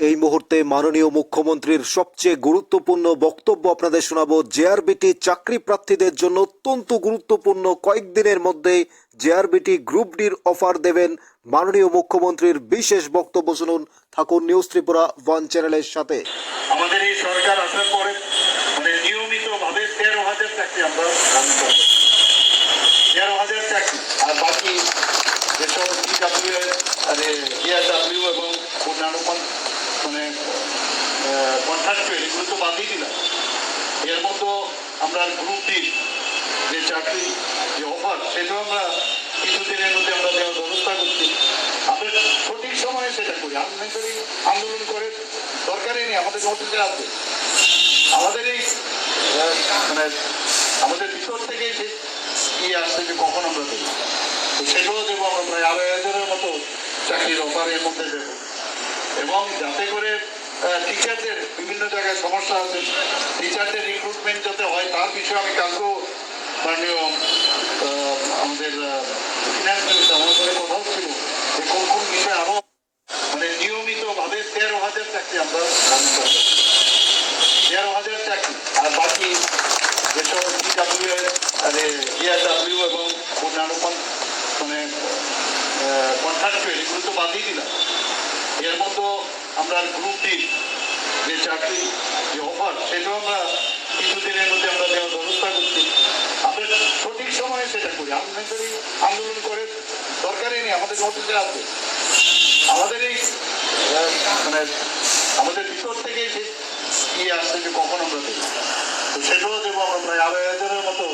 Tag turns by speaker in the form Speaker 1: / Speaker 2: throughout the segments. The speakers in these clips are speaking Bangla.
Speaker 1: এই মুহূর্তে মাননীয় মুখ্যমন্ত্রীর সবচেয়ে গুরুত্বপূর্ণ বক্তব্য আপনাদের শোনাবো জেআরবিটি চাকরি প্রার্থীদের জন্য অত্যন্ত গুরুত্বপূর্ণ কয়েকদিনের মধ্যে জেআরবিটি গ্রুপ ডির অফার দেবেন মাননীয় মুখ্যমন্ত্রীর বিশেষ বক্তব্য শুনুন। থাকুন নিউজ ত্রিপুরা ওয়ান চ্যানেলের সাথে।
Speaker 2: আমাদের এই সরকার আসার পরে মানে নিয়মিত ভাবে তেরো হাজার চাকরি আমরা দান করব তেরো হাজার চাকরি আর বাকি যেসব ডিডাব্লিউ মানে ডিআরডাব্লিউ এবং অন্যান্য কন- মানে কন্ট্রাক্টুয়াল এগুলো তো বাদই দিলাম এর মধ্যে আমরা গ্রুপ ডি যে চাকরি, যে অফার সেটা আমরা কিছুদিনের মধ্যে আমরা দেওয়ার ব্যবস্থা করছি। আমরা সঠিক সময়ে সেটা করি। আননেসারি আন্দোলন করে দরকারই নেই, আমাদের নোটিশে আছে। আমাদের এই মানে আমাদের ভিতর থেকে যে ইয়ে আসছে, যে কখন আমরা দেবো, তো সেটাও দেবো আমরা প্রায় আড়াই হাজারের মতো চাকরির অফার এর মধ্যে দেবো। এবং যাতে করে টিচারদের বিভিন্ন জায়গায় সমস্যা আছে। টিচারদের রিক্রুটমেন্ট যাতে হয়, তার বিষয়ে আমি কালকেও মাননীয় আমাদের ফিনান্স মিনিস্টার আমার সাথে কথা হচ্ছিল। যে কোন কোন বিষয়ে আরও মানে নিয়মিত ভাবে তেরো হাজার চাকরি আমরা তেরো হাজার চাকরি। আর বাকি যেসব ডিডাব্লিউ মানে ডিআরডাব্লিউ এবং অন্যান্য মানে কন্ট্রাক্টুয়াল এগুলো তো বাদই দিলাম। এর মধ্যে আমরা গ্রুপ ডি যে চাকরি যে অফার সেটাও আমরা কিছুদিনের মধ্যে আমরা দেওয়ার ব্যবস্থা করছি। আমরা সঠিক সময়ে সেটা করি। আননেসারি আন্দোলন করে দরকারই নেই, আমাদের নোটিশে আছে। আমাদের এই মানে আমাদের ভিতর থেকে যে ইয়ে আসছে যে কখন আমরা দেবো। তো সেটাও দেবো, আমরা প্রায় আড়াই হাজারের মতো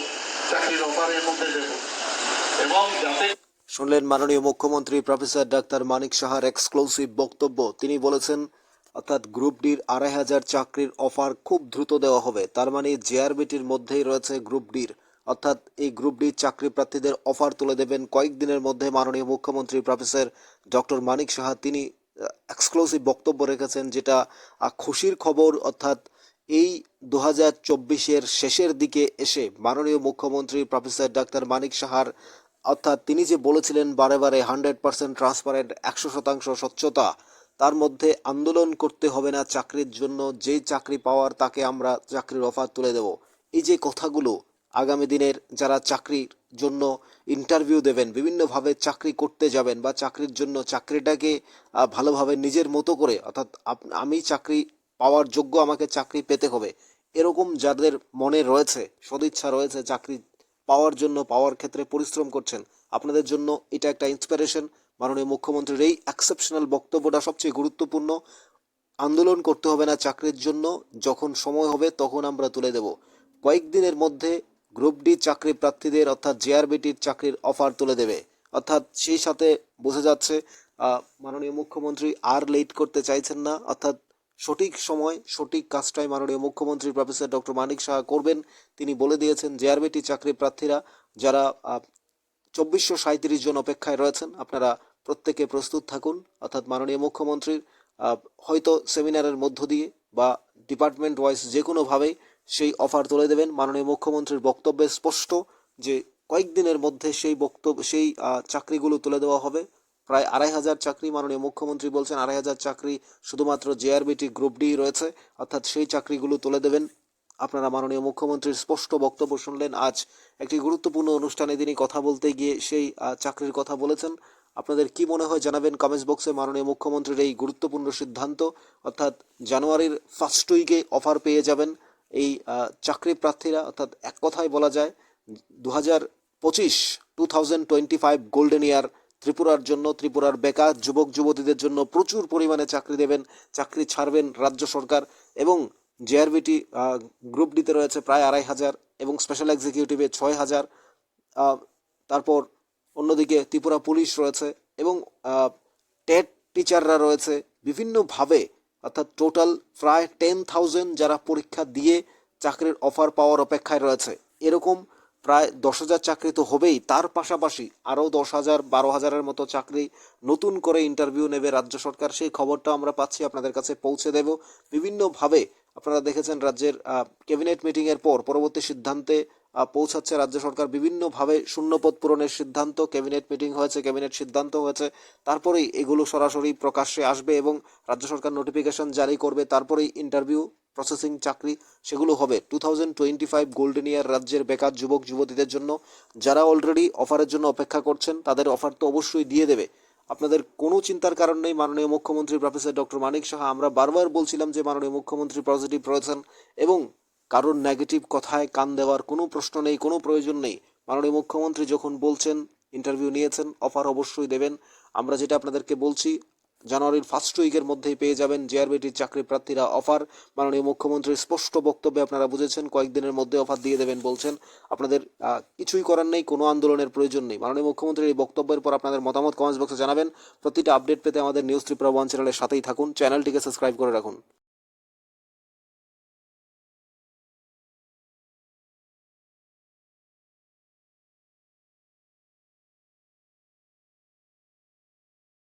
Speaker 2: চাকরির অফার এর মধ্যে দেবো। এবং যাতে
Speaker 1: শুনলেন মাননীয় মুখ্যমন্ত্রী প্রফেসর ডাক্তার মানিক সাহার এক্সক্লুসিভ বক্তব্য। তিনি বলেছেন, অর্থাৎ গ্রুপ ডির আড়াই হাজার চাকরির অফার খুব দ্রুত দেওয়া হবে। তার মানে জেআরবিটির মধ্যেই রয়েছে গ্রুপ ডির। অর্থাৎ এই গ্রুপ ডির চাকরি প্রার্থীদের অফার তুলে দেবেন কয়েকদিনের মধ্যে মাননীয় মুখ্যমন্ত্রী প্রফেসর ডক্টর মানিক সাহা। তিনি এক্সক্লুসিভ বক্তব্য রেখেছেন যেটা খুশির খবর, অর্থাৎ এই দু হাজার শেষের দিকে এসে মাননীয় মুখ্যমন্ত্রী প্রফেসর ডাক্তার মানিক সাহার অর্থাৎ তিনি যে বলেছিলেন বারে বারে হান্ড্রেড পার্সেন্ট ট্রান্সপারেন্ট, একশো শতাংশ স্বচ্ছতা, তার মধ্যে আন্দোলন করতে হবে না চাকরির জন্য, যে চাকরি পাওয়ার তাকে আমরা চাকরির অফার তুলে দেব। এই যে কথাগুলো আগামী দিনের যারা চাকরির জন্য ইন্টারভিউ দেবেন, বিভিন্নভাবে চাকরি করতে যাবেন বা চাকরির জন্য চাকরিটাকে ভালোভাবে নিজের মতো করে, অর্থাৎ আমি চাকরি পাওয়ার যোগ্য আমাকে চাকরি পেতে হবে, এরকম যাদের মনে রয়েছে, সদিচ্ছা রয়েছে চাকরি পাওয়ার জন্য, পাওয়ার ক্ষেত্রে পরিশ্রম করছেন। আপনাদের জন্য এটা একটা ইন্সপিরেশন মাননীয় মুখ্যমন্ত্রীর এই এক্সেপশনাল বক্তব্যটা সবচেয়ে গুরুত্বপূর্ণ। আন্দোলন করতে হবে না চাকরির জন্য। যখন সময় হবে, তখন আমরা তুলে দেব। কয়েকদিনের মধ্যে গ্রুপ ডি চাকরি প্রার্থীদের, অর্থাৎ জেআরবিটির চাকরির অফার তুলে দেবে। অর্থাৎ সেই সাথে বোঝা যাচ্ছে মাননীয় মুখ্যমন্ত্রী আর লেট করতে চাইছেন না। অর্থাৎ সঠিক সময়, সঠিক কাজটাই মাননীয় মুখ্যমন্ত্রী প্রফেসর ডক্টর মানিক সাহা করবেন। তিনি বলে দিয়েছেন জেআরবিটি চাকরি প্রার্থীরা যারা চব্বিশশো সাঁত্রিশ জন অপেক্ষায় রয়েছেন, আপনারা প্রত্যেকে প্রস্তুত থাকুন। অর্থাৎ মাননীয় মুখ্যমন্ত্রীর হয়তো সেমিনারের মধ্য দিয়ে বা ডিপার্টমেন্ট ওয়াইজ যে কোনোভাবেই সেই অফার তুলে দেবেন। মাননীয় মুখ্যমন্ত্রীর বক্তব্যে স্পষ্ট যে কয়েকদিনের মধ্যে সেই বক্তব্য, সেই চাকরিগুলো তুলে দেওয়া হবে। প্রায় আড়াই হাজার চাকরি মাননীয় মুখ্যমন্ত্রী বলছেন, আড়াই হাজার চাকরি শুধুমাত্র জেআরবিটি গ্রুপ ডি রয়েছে, অর্থাৎ সেই চাকরিগুলো তুলে দেবেন। আপনারা মাননীয় মুখ্যমন্ত্রীর স্পষ্ট বক্তব্য শুনলেন, আজ একটি গুরুত্বপূর্ণ অনুষ্ঠানে তিনি কথা বলতে গিয়ে সেই চাকরির কথা বলেছেন। আপনাদের কি মনে হয় জানাবেন কমেন্টস বক্সে, মাননীয় মুখ্যমন্ত্রীর এই গুরুত্বপূর্ণ সিদ্ধান্ত, অর্থাৎ জানুয়ারির ফার্স্ট উইকে অফার পেয়ে যাবেন এই চাকরি প্রার্থীরা, অর্থাৎ এক কথায় বলা যায়, দু হাজার পঁচিশ, two thousand twenty five golden year ত্রিপুরার জন্য, ত্রিপুরার বেকার যুবক, যুবতীদের জন্য প্রচুর পরিমাণে চাকরি দেবেন, চাকরি ছাড়বেন রাজ্য সরকার এবং জেআরবিটি গ্রুপ ডিতে রয়েছে প্রায় আড়াই হাজার এবং স্পেশাল এক্সিকিউটিভে ছয় হাজার। তারপর অন্যদিকে ত্রিপুরা পুলিশ রয়েছে এবং টেট টিচাররা রয়েছে। বিভিন্নভাবে, অর্থাৎ টোটাল প্রায় টেন থাউজেন্ড যারা পরীক্ষা দিয়ে চাকরির অফার পাওয়ার অপেক্ষায় রয়েছে। এরকম প্রায় দশ হাজার চাকরি তো হবেই। তার পাশাপাশি আরও দশ হাজার, বারো হাজারের মতো চাকরি নতুন করে ইন্টারভিউ নেবে রাজ্য সরকার। সেই খবরটা আমরা পাচ্ছি, আপনাদের কাছে পৌঁছে দেব। বিভিন্নভাবে আপনারা দেখেছেন রাজ্যের ক্যাবিনেট মিটিংয়ের পর পরবর্তী সিদ্ধান্তে পৌঁছাচ্ছে রাজ্য সরকার। বিভিন্নভাবে শূন্যপদ পূরণের সিদ্ধান্ত ক্যাবিনেট মিটিং হয়েছে ক্যাবিনেট সিদ্ধান্ত হয়েছে। তারপরেই এগুলো সরাসরি প্রকাশ্যে আসবে এবং রাজ্য সরকার নোটিফিকেশন জারি করবে। তারপরেই ইন্টারভিউ প্রসেসিং চাকরি, সেগুলো হবে। Two thousand twenty five golden year রাজ্যের বেকার যুবক, যুবতীদের জন্য। যারা অলরেডি অফারের জন্য অপেক্ষা করছেন, তাদের অফার তো অবশ্যই দিয়ে দেবে। আপনাদের কোনো চিন্তার কারণ নেই, মাননীয় মুখ্যমন্ত্রী প্রফেসর ডক্টর মানিক সাহা। আমরা বারবার বলছিলাম যে, মাননীয় মুখ্যমন্ত্রী পজিটিভ রয়েছেন এবং কারোর নেগেটিভ কথায় কান দেওয়ার কোনো প্রশ্ন নেই, কোনো প্রয়োজন নেই। মাননীয় মুখ্যমন্ত্রী যখন বলছেন ইন্টারভিউ নিয়েছেন অফার অবশ্যই দেবেন। আমরা যেটা আপনাদেরকে বলছি জানুয়ারির ফার্স্ট উইকের মধ্যেই পেয়ে যাবেন জেআরবিটির চাকরি প্রার্থীরা অফার। মাননীয় মুখ্যমন্ত্রীর স্পষ্ট বক্তব্যে আপনারা বুঝেছেন, কয়েকদিনের মধ্যে অফার দিয়ে দেবেন বলছেন, আপনাদের কিছুই করার নেই, কোনো আন্দোলনের প্রয়োজন নেই। মাননীয় মুখ্যমন্ত্রীর এই বক্তব্যের পর আপনাদের মতামত কমেন্টস বক্সে জানাবেন। প্রতিটা আপডেট পেতে আমাদের নিউজ ত্রিপুরা ওয়ান চ্যানেলের সাথেই থাকুন। চ্যানেলটিকে সাবস্ক্রাইব করে রাখুন।